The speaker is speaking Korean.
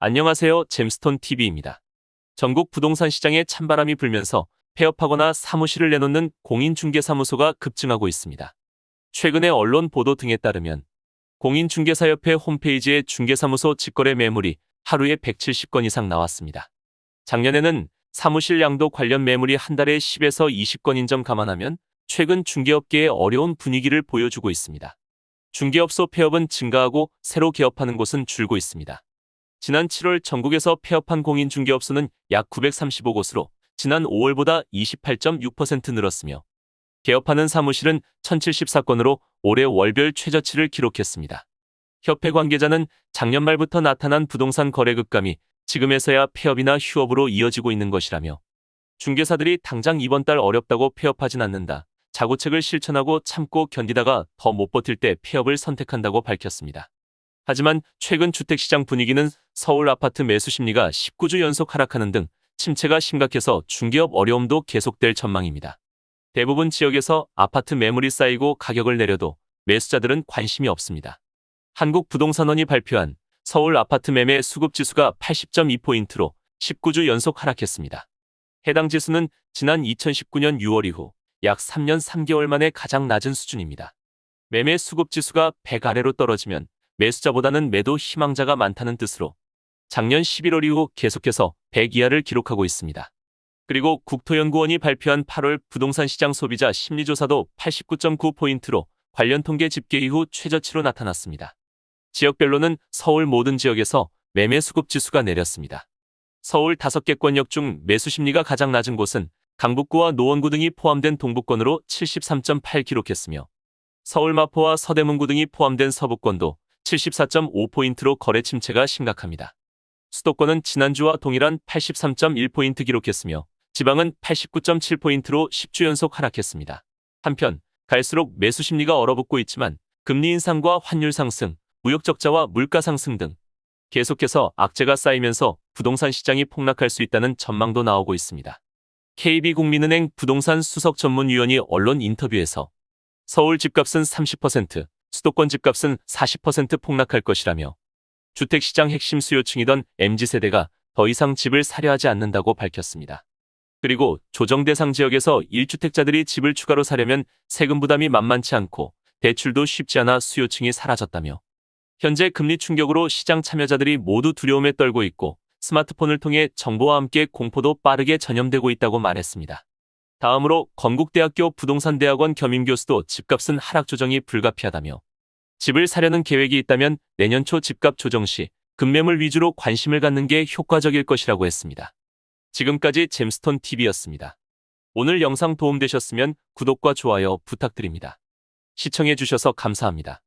안녕하세요. 잼스톤 TV입니다. 전국 부동산 시장에 찬바람이 불면서 폐업하거나 사무실을 내놓는 공인중개사무소가 급증하고 있습니다. 최근의 언론 보도 등에 따르면 공인중개사협회 홈페이지에 중개사무소 직거래 매물이 하루에 170건 이상 나왔습니다. 작년에는 사무실 양도 관련 매물이 한 달에 10에서 20건인 점 감안하면 최근 중개업계의 어려운 분위기를 보여주고 있습니다. 중개업소 폐업은 증가하고 새로 개업하는 곳은 줄고 있습니다. 지난 7월 전국에서 폐업한 공인중개업소는 약 935곳으로 지난 5월보다 28.6% 늘었으며 개업하는 사무실은 1074건으로 올해 월별 최저치를 기록했습니다. 협회 관계자는 작년 말부터 나타난 부동산 거래 급감이 지금에서야 폐업이나 휴업으로 이어지고 있는 것이라며 중개사들이 당장 이번 달 어렵다고 폐업하진 않는다. 자구책을 실천하고 참고 견디다가 더 못 버틸 때 폐업을 선택한다고 밝혔습니다. 하지만 최근 주택시장 분위기는 서울 아파트 매수 심리가 19주 연속 하락하는 등 침체가 심각해서 중개업 어려움도 계속될 전망입니다. 대부분 지역에서 아파트 매물이 쌓이고 가격을 내려도 매수자들은 관심이 없습니다. 한국부동산원이 발표한 서울 아파트 매매 수급 지수가 80.2포인트로 19주 연속 하락했습니다. 해당 지수는 지난 2019년 6월 이후 약 3년 3개월 만에 가장 낮은 수준입니다. 매매 수급 지수가 100 아래로 떨어지면 매수자보다는 매도 희망자가 많다는 뜻으로 작년 11월 이후 계속해서 100 이하를 기록하고 있습니다. 그리고 국토연구원이 발표한 8월 부동산 시장 소비자 심리조사도 89.9포인트로 관련 통계 집계 이후 최저치로 나타났습니다. 지역별로는 서울 모든 지역에서 매매 수급 지수가 내렸습니다. 서울 5개 권역 중 매수 심리가 가장 낮은 곳은 강북구와 노원구 등이 포함된 동북권으로 73.8 기록했으며 서울 마포와 서대문구 등이 포함된 서북권도 74.5포인트로 거래 침체가 심각합니다. 수도권은 지난주와 동일한 83.1포인트 기록했으며 지방은 89.7포인트로 10주 연속 하락했습니다. 한편 갈수록 매수 심리가 얼어붙고 있지만 금리 인상과 환율 상승, 무역 적자와 물가 상승 등 계속해서 악재가 쌓이면서 부동산 시장이 폭락할 수 있다는 전망도 나오고 있습니다. KB국민은행 부동산 수석 전문위원이 언론 인터뷰에서 서울 집값은 30%, 수도권 집값은 40% 폭락할 것이라며 주택시장 핵심 수요층이던 MZ세대가 더 이상 집을 사려 하지 않는다고 밝혔습니다. 그리고 조정 대상 지역에서 1주택자들이 집을 추가로 사려면 세금 부담이 만만치 않고 대출도 쉽지 않아 수요층이 사라졌다며 현재 금리 충격으로 시장 참여자들이 모두 두려움에 떨고 있고 스마트폰을 통해 정보와 함께 공포도 빠르게 전염되고 있다고 말했습니다. 다음으로 건국대학교 부동산대학원 겸임교수도 집값은 하락 조정이 불가피하다며 집을 사려는 계획이 있다면 내년 초 집값 조정 시 급매물 위주로 관심을 갖는 게 효과적일 것이라고 했습니다. 지금까지 잼스톤 TV였습니다. 오늘 영상 도움되셨으면 구독과 좋아요 부탁드립니다. 시청해주셔서 감사합니다.